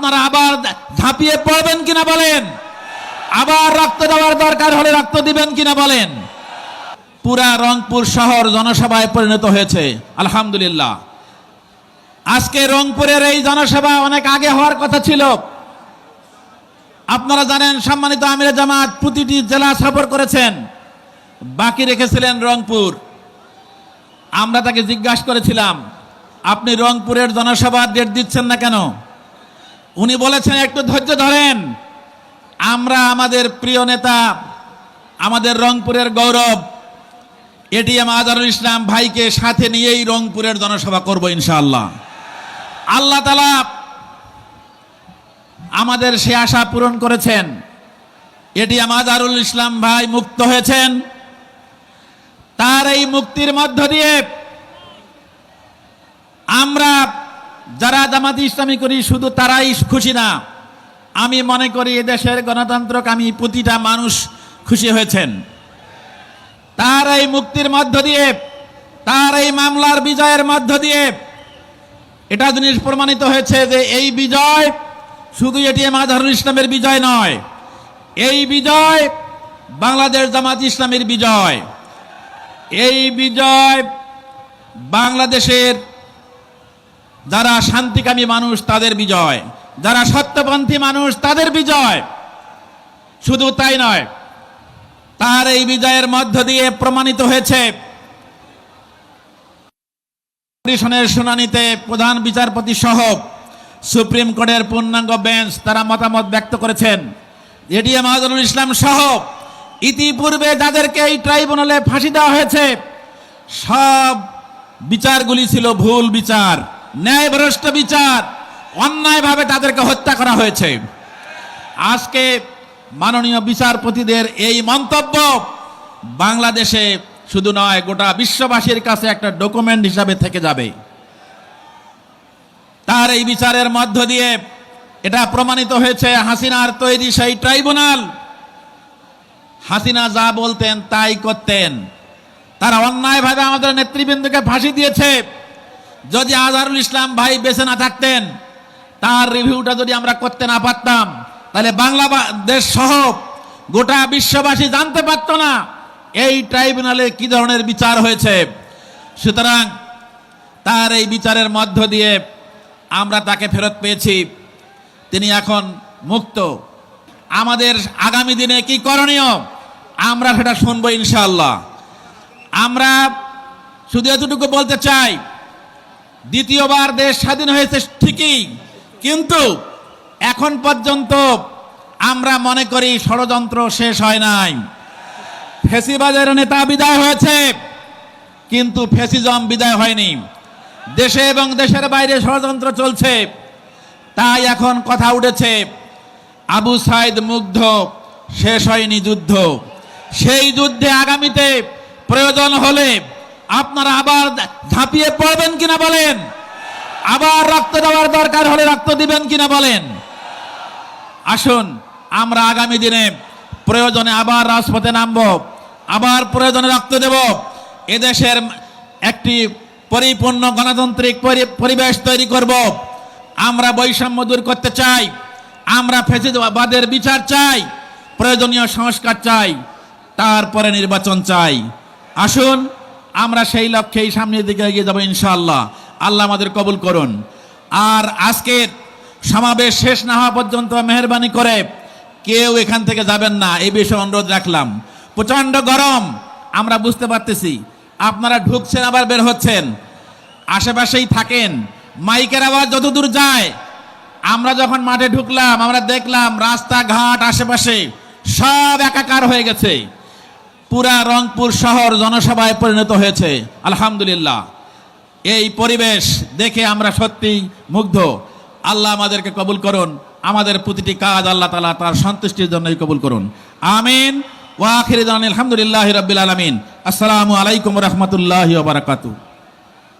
আপনারা আবার ঝাঁপিয়ে পড়বেন কিনা বলেন? আবার রক্ত দেওয়ার দরকার হলে রক্ত দিবেন কিনা বলেন? পুরা রংপুর শহর জনসভায় পরিণত হয়েছে, আলহামদুলিল্লাহ। আজকে রংপুরের এই জনসভা অনেক আগে হওয়ার কথা ছিল। আপনারা জানেন, সম্মানিত আমির জামাত প্রতিটি জেলা সফর করেছেন, বাকি রেখেছিলেন রংপুর। আমরা তাকে জিজ্ঞাসা করেছিলাম, আপনি রংপুরের জনসভা ডেট দিচ্ছেন না কেন? উনি বলেছেন, একটু ধৈর্য ধরেন। আমরা আমাদের প্রিয় নেতা, আমাদের রংপুরের গৌরব, এটিএম আজারুল ইসলাম ভাইকে সাথে নিয়েই রংপুরের জনসভা করব ইনশাআল্লাহ। আল্লাহ তালা আমাদের সে আশা পূরণ করেছেন। এটিএম আজারুল ইসলাম ভাই মুক্ত হয়েছেন। তার এই মুক্তির মধ্য দিয়ে আমরা যারা জামাতি ইসলামী করি, শুধু তারাই খুশি না। আমি মনে করি এদেশের গণতন্ত্রকামী প্রতিটা মানুষ খুশি হয়েছেন। তার এই মুক্তির মধ্য দিয়ে, তার এই মামলার বিজয়ের মধ্য দিয়ে, এটা জিনিস প্রমাণিত হয়েছে যে এই বিজয় শুধু এটি আজহারুল ইসলামের বিজয় নয়, এই বিজয় বাংলাদেশ জামাত ইসলামের বিজয়। এই বিজয় বাংলাদেশের যারা শান্তিকামী মানুষ, তাদের বিজয়। যারা সত্যপন্থী মানুষ, তাদের বিজয়। শুধু তাই নয়, তার এই বিজয়ের মধ্য দিয়ে প্রমাণিত হয়েছে। শুনানিতে প্রধান বিচারপতি সহ সুপ্রিম কোর্টের পূর্ণাঙ্গ বেঞ্চ তারা মতামত ব্যক্ত করেছেন। এটিএম আজরুল ইসলাম সহ ইতিপূর্বে যাদেরকে এই ট্রাইব্যুনালে ফাঁসি দেওয়া হয়েছে, সব বিচারগুলি ছিল ভুল বিচার। ন্যায়ভ্রষ্ট বিচার, অন্যায়ভাবে তাদেরকে হত্যা করা হয়েছে। আজকে মাননীয় বিচারপতিদের এই মন্তব্য বাংলাদেশে শুধু নয়, গোটা বিশ্ববাসীর কাছে একটা ডকুমেন্ট হিসাবে থেকে যাবে। তার এই বিচারের মধ্য দিয়ে এটা প্রমাণিত হয়েছে হাসিনার তৈরি সেই ট্রাইব্যুনাল। হাসিনা যা বলতেন তাই করতেন। তারা অন্যায়ভাবে আমাদের নেতৃবৃন্দকে ফাঁসি দিয়েছে। যদি আজহারুল ইসলাম ভাই বেছে না থাকতেন, তার রিভিউটা যদি আমরা করতে না পারতাম, তাহলে বাংলাদেশ সহ গোটা বিশ্ববাসী জানতে পারতো না এই ট্রাইব্যুনালে কি ধরনের বিচার হয়েছে। সুতরাং তার এই বিচারের মধ্য দিয়ে আমরা তাকে ফেরত পেয়েছি। তিনি এখন মুক্ত। আমাদের আগামী দিনে কি করণীয়? আমরা সেটা শুনব ইনশাল্লাহ আমরা শুধু এতটুকু বলতে চাই দ্বিতীয়বার দেশ স্বাধীন হয়েছে ঠিকই, কিন্তু এখন পর্যন্ত আমরা মনে করি ষড়যন্ত্র শেষ হয় নাই। ফেসিবাদের নেতা বিদায় হয়েছে, কিন্তু ফেসিজম বিদায় হয়নি। দেশে এবং দেশের বাইরে ষড়যন্ত্র চলছে, তাই এখন কথা উঠেছে, আবু সাইদ মুগ্ধ, শেষ হয়নি যুদ্ধ। সেই যুদ্ধে আগামীতে প্রয়োজন হলে আপনারা আবার ঝাঁপিয়ে পড়বেন কিনা বলেন? আবার রক্ত দেওয়ার দরকার হলে রক্ত দিবেন কিনা বলেন? আসুন, আমরা আগামী দিনে প্রয়োজনে আবার রাজপথে নামব, আবার প্রয়োজনে রক্ত দেব। এদেশের একটি পরিপূর্ণ গণতান্ত্রিক পরি- পরিবেশ তৈরি করব। আমরা বৈষম্য দূর করতে চাই। আমরা ফেসিবাদের বিচার চাই। প্রয়োজনীয় সংস্কার চাই। তারপরে নির্বাচন চাই। আসুন আমরা সেই লক্ষ্যেই সামনের দিকে এগিয়ে যাব ইনশাআল্লাহ। আল্লাহ আমাদের কবুল করুন। আর আজকের সমাবেশ শেষ না হওয়া পর্যন্ত মেহরবানি করে কেউ এখান থেকে যাবেন না, এই বিষয়ে অনুরোধ রাখলাম। প্রচণ্ড গরম, আমরা বুঝতে পারতেছি। আপনারা ঢুকছেন, আবার বের হচ্ছেন। আশেপাশেই থাকেন। মাইকের আওয়াজ যতদূর যায়, আমরা যখন মাঠে ঢুকলাম, আমরা দেখলাম রাস্তাঘাট, আশেপাশে সব একাকার হয়ে গেছে। পুরা রংপুর শহর জনসভায় পরিণত হয়েছে। আলহামদুলিল্লাহ। এই পরিবেশ দেখে আমরা সত্যি মুগ্ধ। আল্লাহ আমাদেরকে কবুল করুন। আমাদের প্রতিটি কাজ আল্লাহ তালা তার সন্তুষ্টির জন্যই কবুল করুন। আমিন। ওয়াখির আলহামদুলিল্লাহ রবিল আলমিন। আসসালামু আলাইকুম রহমতুল্লাহ বারাকাতু